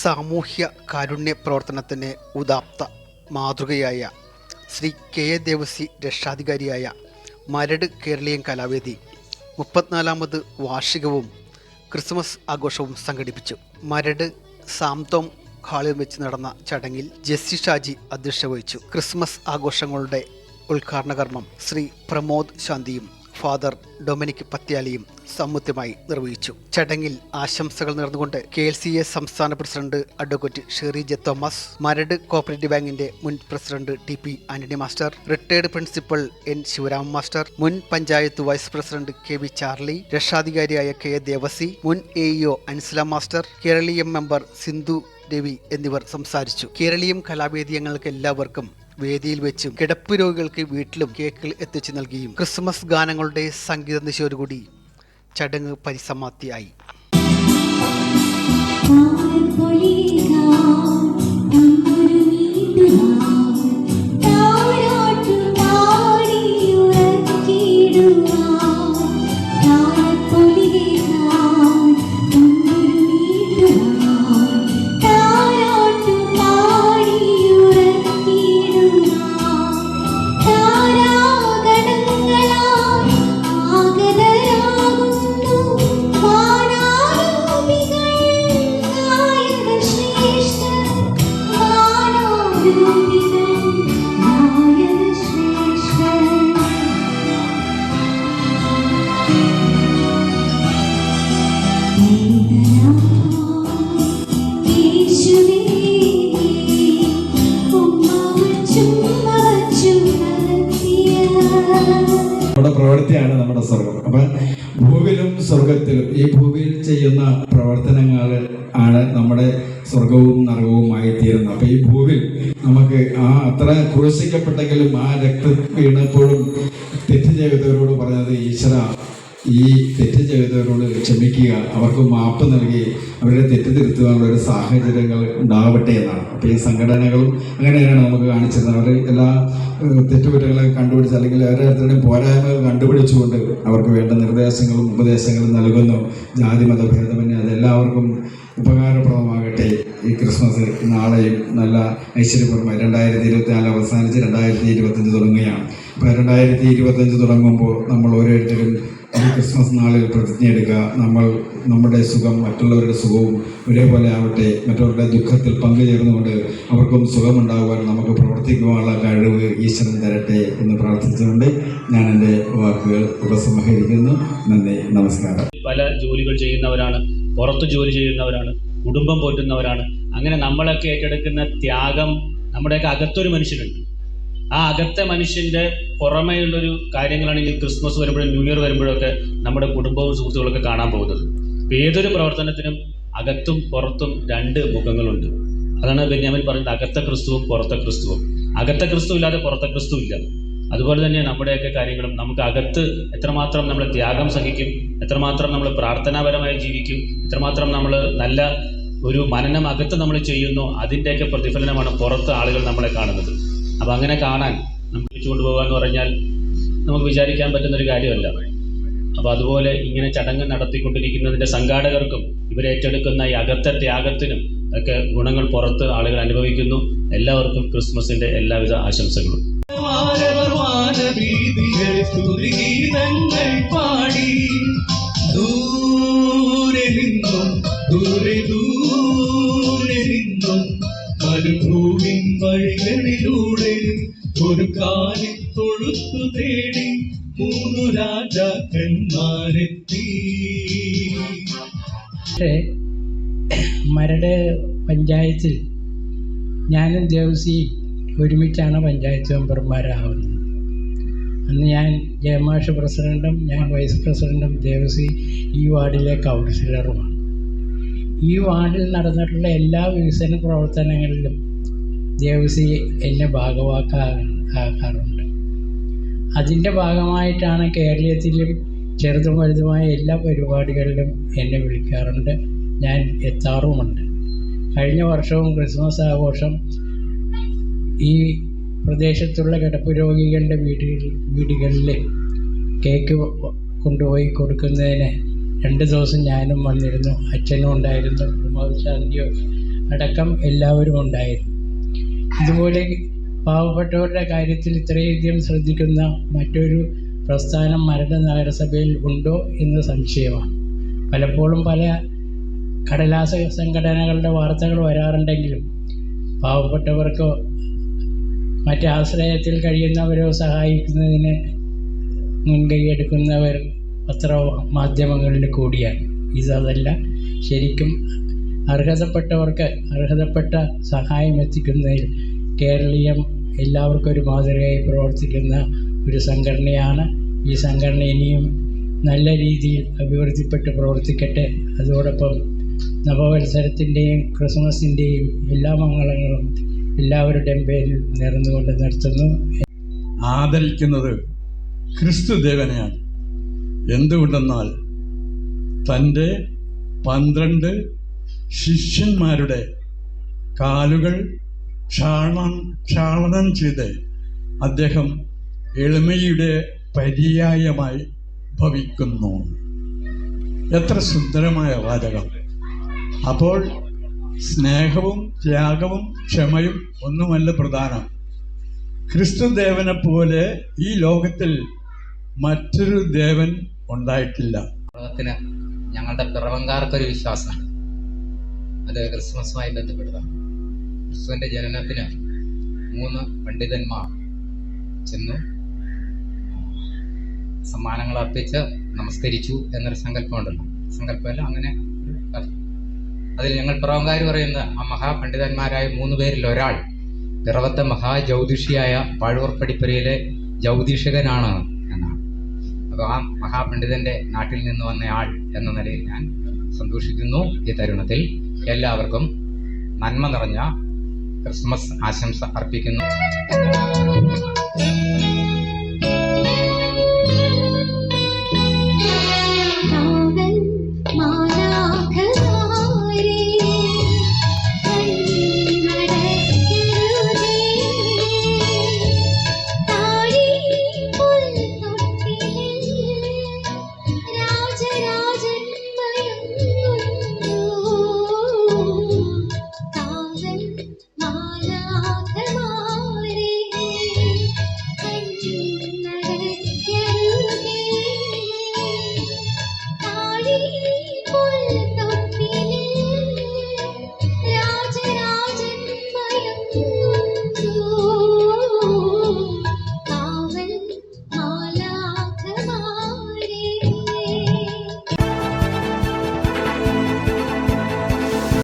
സാമൂഹ്യ കാരുണ്യ പ്രവർത്തനത്തിന് ഉദാപ്ത മാതൃകയായ ശ്രീ കെ എ ദേവസി രക്ഷാധികാരിയായ മരട് കേരളീയൻ കലാവേദി മുപ്പത്തിനാലാമത് വാർഷികവും ക്രിസ്മസ് ആഘോഷവും സംഘടിപ്പിച്ചു. മരട് സാംതോം ഹാളിൽ വെച്ച് നടന്ന ചടങ്ങിൽ ജെസ്സി ഷാജി അധ്യക്ഷത വഹിച്ചു. ക്രിസ്മസ് ആഘോഷങ്ങളുടെ ഉദ്ഘാടന കർമ്മം ശ്രീ പ്രമോദ് ശാന്തിയും ഫാദർ ഡൊമിനിക് പത്യാലിയും സമ്മുദ്യമായി നിർവഹിച്ചു. ചടങ്ങിൽ ആശംസകൾ നേർന്നുകൊണ്ട് കെ എൽ സി എ സംസ്ഥാന president advocate Sherry J Thomas Maradu cooperative ബാങ്കിന്റെ മുൻ president T P Antony master retired principal N Sivarama master മുൻ panchayat vice president K V Charly രക്ഷാധികാരിയായ K Devasi മുൻ A E O Ansala master Keraleeyam member Sindhu Ravi എന്നിവർ സംസാരിച്ചു. കേരളീയം കലാവേദി അംഗങ്ങൾക്ക് എല്ലാവർക്കും വേദിയിൽ വെച്ചും കിടപ്പ് രോഗികൾക്ക് വീട്ടിലും കേക്കിൽ എത്തിച്ചു നൽകിയും ക്രിസ്മസ് ഗാനങ്ങളുടെ സംഗീത നിശയോടുകൂടി ചടങ്ങ് പരിസമാപ്തിയായി. നമ്മുടെ പ്രവൃത്തിയാണ് നമ്മുടെ സ്വർഗം. അപ്പൊ ഭൂവിലും സ്വർഗത്തിലും ഈ ഭൂമിയിൽ ചെയ്യുന്ന പ്രവർത്തനങ്ങൾ ആണ് നമ്മുടെ സ്വർഗവും നരകവുമായി തീരുന്നത്. അപ്പൊ ഈ ഭൂവിൽ നമുക്ക് ആ അത്ര ക്രൂശിക്കപ്പെട്ടെങ്കിലും ആ രക്തം വീണപ്പോഴും തെറ്റ് ചെയ്തവരോട് പറഞ്ഞത് ഈശ്വര ഈ തെറ്റ് ചെയ്തവരോട് ക്ഷമിക്കുക അവർക്ക് മാപ്പ് നൽകി അവരുടെ തെറ്റ് തിരുത്തുവാനുള്ള ഒരു സാഹചര്യങ്ങൾ ഉണ്ടാവട്ടെ എന്നാണ്. അപ്പോൾ ഈ സംഘടനകളും അങ്ങനെയാണ് നമുക്ക് കാണിച്ചത്. അവർ എല്ലാ തെറ്റുകുറ്റങ്ങളെ കണ്ടുപിടിച്ച് അല്ലെങ്കിൽ ഓരോരുത്തരുടെയും പോരായ്മകൾ കണ്ടുപിടിച്ചുകൊണ്ട് അവർക്ക് വേണ്ട നിർദ്ദേശങ്ങളും ഉപദേശങ്ങളും നൽകുന്നു. ജാതി മതഭേദമന്യേ അതെല്ലാവർക്കും ഉപകാരപ്രദമാകട്ടെ. ഈ ക്രിസ്മസ് നാളെയും നല്ല ഐശ്വര്യപൂർവം രണ്ടായിരത്തി ഇരുപത്തി നാല് അവസാനിച്ച് രണ്ടായിരത്തി ഇരുപത്തഞ്ച് തുടങ്ങുകയാണ്. അപ്പോൾ രണ്ടായിരത്തി ഇരുപത്തഞ്ച് തുടങ്ങുമ്പോൾ നമ്മൾ ഓരോരുത്തരും ഈ ക്രിസ്മസ് നാളിൽ പ്രതിജ്ഞയെടുക്കുക നമ്മൾ നമ്മുടെ സുഖം മറ്റുള്ളവരുടെ സുഖവും ഒരേപോലെ ആവട്ടെ. മറ്റുള്ളവരുടെ ദുഃഖത്തിൽ പങ്കുചേർന്നുകൊണ്ട് അവർക്കും സുഖമുണ്ടാകുവാൻ നമുക്ക് പ്രവർത്തിക്കുവാനുള്ള കഴിവ് ഈശ്വരൻ തരട്ടെ എന്ന് പ്രാർത്ഥിച്ചുകൊണ്ട് ഞാൻ എന്റെ വാക്കുകൾ ഉപസംഹരിക്കുന്നു. നന്ദി. നമസ്കാരം. പല ജോലികൾ ചെയ്യുന്നവരാണ് പുറത്ത് ജോലി ചെയ്യുന്നവരാണ് കുടുംബം പോറ്റുന്നവരാണ്. അങ്ങനെ നമ്മളൊക്കെ ഏറ്റെടുക്കുന്ന ത്യാഗം നമ്മുടെയൊക്കെ അകത്തൊരു മനുഷ്യനുണ്ട്. ആ അകത്തെ മനുഷ്യന്റെ പുറമേയുള്ളൊരു കാര്യങ്ങളാണ് ഈ ക്രിസ്മസ് വരുമ്പോഴും ന്യൂ ഇയർ വരുമ്പോഴൊക്കെ നമ്മുടെ കുടുംബവും സുഹൃത്തുക്കളൊക്കെ കാണാൻ പോകുന്നത്. ഏതൊരു പ്രവർത്തനത്തിനും അകത്തും പുറത്തും രണ്ട് മുഖങ്ങളുണ്ട്. അതാണ് ബെന്യാമിൻ പറയുന്നത് അകത്ത ക്രിസ്തുവും പുറത്തെ ക്രിസ്തുവും. അകത്തെ ക്രിസ്തു ഇല്ലാതെ പുറത്തെ ക്രിസ്തു ഇല്ല. അതുപോലെ തന്നെ നമ്മുടെയൊക്കെ കാര്യങ്ങളും നമുക്ക് അകത്ത് എത്രമാത്രം നമ്മൾ ത്യാഗം സഹിക്കും എത്രമാത്രം നമ്മൾ പ്രാർത്ഥനാപരമായി ജീവിക്കും എത്രമാത്രം നമ്മൾ നല്ല ഒരു മനനം അകത്ത് നമ്മൾ ചെയ്യുന്നു അതിന്റെയൊക്കെ പ്രതിഫലനമാണ് പുറത്ത് ആളുകൾ നമ്മളെ കാണുന്നത്. അപ്പം അങ്ങനെ കാണാൻ നമുക്ക് തിരിച്ചു എന്ന് പറഞ്ഞാൽ നമുക്ക് വിചാരിക്കാൻ പറ്റുന്നൊരു കാര്യമല്ല. അപ്പോൾ അതുപോലെ ഇങ്ങനെ ചടങ്ങ് നടത്തിക്കൊണ്ടിരിക്കുന്നതിന്റെ സംഘാടകർക്കും ഇവരേറ്റെടുക്കുന്ന ഈ അകത്തെ ത്യാഗത്തിനും ഒക്കെ ഗുണങ്ങൾ പുറത്ത് ആളുകൾ അനുഭവിക്കുന്നു. എല്ലാവർക്കും ക്രിസ്മസിന്റെ എല്ലാവിധ ആശംസകളും. പാടി. ദൂരെ നിന്നും ദൂരെ ദൂരെ പക്ഷേ മരട് പഞ്ചായത്തിൽ ഞാനും ദേവസിയും ഒരുമിച്ചാണ് പഞ്ചായത്ത് മെമ്പർമാരാകുന്നത് അന്ന് ഞാൻ ജയമാഷ് പ്രസിഡന്റും ഞാൻ വൈസ് പ്രസിഡന്റും ദേവസി ഈ വാർഡിലെ കൗൺസിലറുമാണ് ഈ വാർഡിൽ നടന്നിട്ടുള്ള എല്ലാ വികസന പ്രവർത്തനങ്ങളിലും ദേവസി എന്നെ ഭാഗവാക്കാകാറുണ്ട് അതിന്റെ ഭാഗമായിട്ടാണ് കേരളത്തിലും ചെറുതും വലുതുമായ എല്ലാ പരിപാടികളിലും എന്നെ വിളിക്കാറുണ്ട്. ഞാൻ എത്താറുമുണ്ട്. കഴിഞ്ഞ വർഷവും ക്രിസ്മസ് ആഘോഷം ഈ പ്രദേശത്തുള്ള കിടപ്പ് രോഗികളുടെ വീടുകളിൽ വീടുകളിൽ കേക്ക് കൊണ്ടുപോയി കൊടുക്കുന്നതിന് രണ്ട് ദിവസം ഞാനും വന്നിരുന്നു. അച്ഛനും ഉണ്ടായിരുന്നു. പ്രമോദ് ശാന്തിയോ അടക്കം എല്ലാവരും ഉണ്ടായിരുന്നു. ഇതുപോലെ പാവപ്പെട്ടവരുടെ കാര്യത്തിൽ ഇത്രയധികം ശ്രദ്ധിക്കുന്ന മറ്റൊരു പ്രസ്ഥാനം മരട് നഗരസഭയിൽ ഉണ്ടോ എന്ന് സംശയമാണ്. പലപ്പോഴും പല കടലാസ സംഘടനകളുടെ വാർത്തകൾ വരാറുണ്ടെങ്കിലും പാവപ്പെട്ടവർക്കോ മറ്റു ആശ്രയത്തിൽ കഴിയുന്നവരോ സഹായിക്കുന്നതിന് മുൻകൈ എടുക്കുന്നവർ പത്ര മാധ്യമങ്ങളിൽ കൂടിയാണ് ഇതല്ല ശരിക്കും അർഹതപ്പെട്ടവർക്ക് അർഹതപ്പെട്ട സഹായം എത്തിക്കുന്നതിൽ കേരളീയം എല്ലാവർക്കും ഒരു മാതൃകയായി പ്രവർത്തിക്കുന്ന ഒരു സംഘടനയാണ് ഈ സംഘടന ഇനിയും നല്ല രീതിയിൽ അഭിവൃദ്ധിപ്പെട്ട് പ്രവർത്തിക്കട്ടെ. അതോടൊപ്പം നവവത്സരത്തിന്റെയും ക്രിസ്മസിന്റെയും എല്ലാ മംഗളങ്ങളും എല്ലാവരുടെയും പേരിൽ നേർന്നുകൊണ്ട് നിർത്തുന്നു. ആദരിക്കുന്നത് ക്രിസ്തുദേവനെയാണ് എന്തുകൊണ്ടെന്നാൽ തന്റെ പന്ത്രണ്ട് ശിഷ്യന്മാരുടെ കാലുകൾ ക്ഷാളനം ക്ഷാളനം ചെയ്ത് അദ്ദേഹം എളിമയുടെ പര്യായമായി ഭവിക്കുന്നു. എത്ര സുന്ദരമായ വാചകം. അപ്പോൾ സ്നേഹവും ത്യാഗവും ക്ഷമയും ഒന്നുമല്ല പ്രധാനം. ക്രിസ്തുദേവനെ പോലെ ഈ ലോകത്തിൽ മറ്റൊരു ദേവൻ ഉണ്ടായിട്ടില്ല. ലോകത്തിന് ഞങ്ങളുടെ പിറവങ്കാർക്കൊരു വിശ്വാസമാണ്. അത് ക്രിസ്മസുമായി ബന്ധപ്പെട്ടതാണ്. ക്രിസ്തുവിന്റെ ജനനത്തിന് മൂന്ന് പണ്ഡിതന്മാർ ചെന്നു. സമ്മാനങ്ങൾ അർപ്പിച്ച് നമസ്കരിച്ചു എന്നൊരു സങ്കല്പമുണ്ടല്ലോ. സങ്കല്പമല്ല അങ്ങനെ അതിൽ ഞങ്ങൾ പിറവങ്കാർ പറയുന്ന ആ മഹാപണ്ഡിതന്മാരായ മൂന്ന് പേരിൽ ഒരാൾ പിറവത്തെ മഹാജ്യോതിഷിയായ പാഴൂർ പടിപ്പുരയിലെ ജ്യോതിഷകനാണ് എന്നാണ്. അപ്പോൾ ആ മഹാപണ്ഡിതന്റെ നാട്ടിൽ നിന്ന് ആൾ എന്ന നിലയിൽ ഞാൻ സന്തോഷിക്കുന്നു ഈ തരുണത്തിൽ. എല്ലാവർക്കും നന്മ നിറഞ്ഞ ക്രിസ്മസ് ആശംസ അർപ്പിക്കുന്നു.